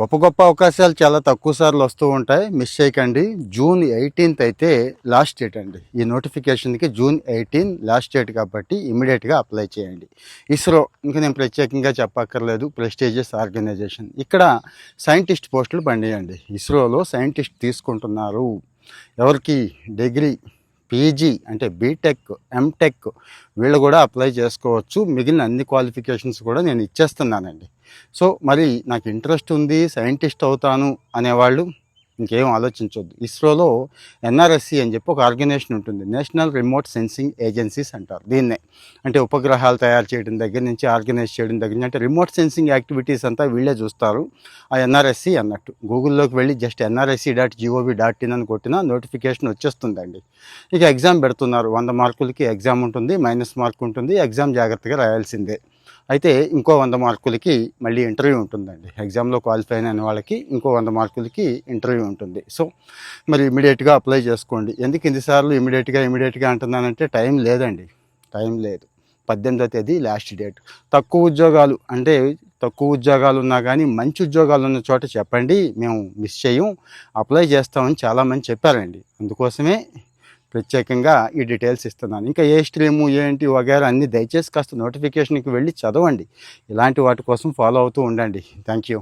గొప్ప గొప్ప అవకాశాలు చాలా తక్కువ సార్లు వస్తూ ఉంటాయి. మిస్ చేయకండి. జూన్ ఎయిటీన్త్ అయితే లాస్ట్ డేట్ అండి. ఈ నోటిఫికేషన్కి జూన్ ఎయిటీన్ లాస్ట్ డేట్ కాబట్టి ఇమీడియట్గా అప్లై చేయండి. ఇస్రో ఇంకా నేను ప్రత్యేకంగా చెప్పక్కర్లేదు. Prestigious organisation. ఇక్కడ సైంటిస్ట్ పోస్టులు పండియండి ఇస్రోలో సైంటిస్ట్ తీసుకుంటున్నారు. ఎవరికి? డిగ్రీ పీజీ అంటే బీటెక్ ఎంటెక్ వీళ్ళు కూడా అప్లై చేసుకోవచ్చు. మిగిలిన అన్ని క్వాలిఫికేషన్స్ కూడా నేను ఇచ్చేస్తున్నానండి. సో మరి నాకు ఇంట్రెస్ట్ ఉంది సైంటిస్ట్ అవుతాను అనేవాళ్ళు ఇంకేం ఆలోచించవద్దు ఇస్రోలో ఎన్ఆర్ఎస్సి అని చెప్పి ఒక ఆర్గనైజేషన్ ఉంటుంది. నేషనల్ రిమోట్ సెన్సింగ్ ఏజెన్సీస్ అంటారు దీన్నే. అంటే ఉపగ్రహాలు తయారు చేయడం దగ్గర నుంచి ఆర్గనైజ్ చేయడం దగ్గర నుంచి అంటే రిమోట్ సెన్సింగ్ యాక్టివిటీస్ అంతా వీళ్ళే చూస్తారు. ఆ ఎన్ఆర్ఎస్సి అన్నట్టు. గూగుల్లోకి వెళ్ళి just NRSC dot GOV dot in అని కొట్టినా నోటిఫికేషన్ వచ్చేస్తుందండి. ఇక ఎగ్జామ్ పెడుతున్నారు. వంద మార్కులకి ఎగ్జామ్ ఉంటుంది మైనస్ మార్క్ ఉంటుంది. ఎగ్జామ్ జాగ్రత్తగా రాయాల్సిందే. అయితే ఇంకో వంద మార్కులకి మళ్ళీ ఇంటర్వ్యూ ఉంటుందండి. ఎగ్జామ్లో క్వాలిఫై అయిన వాళ్ళకి ఇంకో వంద మార్కులకి ఇంటర్వ్యూ ఉంటుంది. సో మరి ఇమీడియట్గా అప్లై చేసుకోండి. ఎందుకు ఇన్నిసార్లు ఇమీడియట్గా ఇమీడియట్గా అంటున్నానంటే టైం లేదండి. టైం లేదు. పద్దెనిమిదో తేదీ లాస్ట్ డేట్. తక్కువ ఉద్యోగాలు అంటే తక్కువ ఉద్యోగాలు ఉన్నా కానీ మంచి ఉద్యోగాలు ఉన్న చోట చెప్పండి. మేము మిస్ చేయం. అప్లై చేస్తామని చాలామంది చెప్పారండి. అందుకోసమే ప్రత్యేకంగా ఈ డీటెయిల్స్ ఇస్తున్నాను. ఇంకా ఏ స్ట్రీము ఏంటి వగేరా అన్ని దయచేసి కాస్త నోటిఫికేషన్కి వెళ్ళి చదవండి. ఇలాంటి వాటి కోసం ఫాలో అవుతూ ఉండండి. Thank you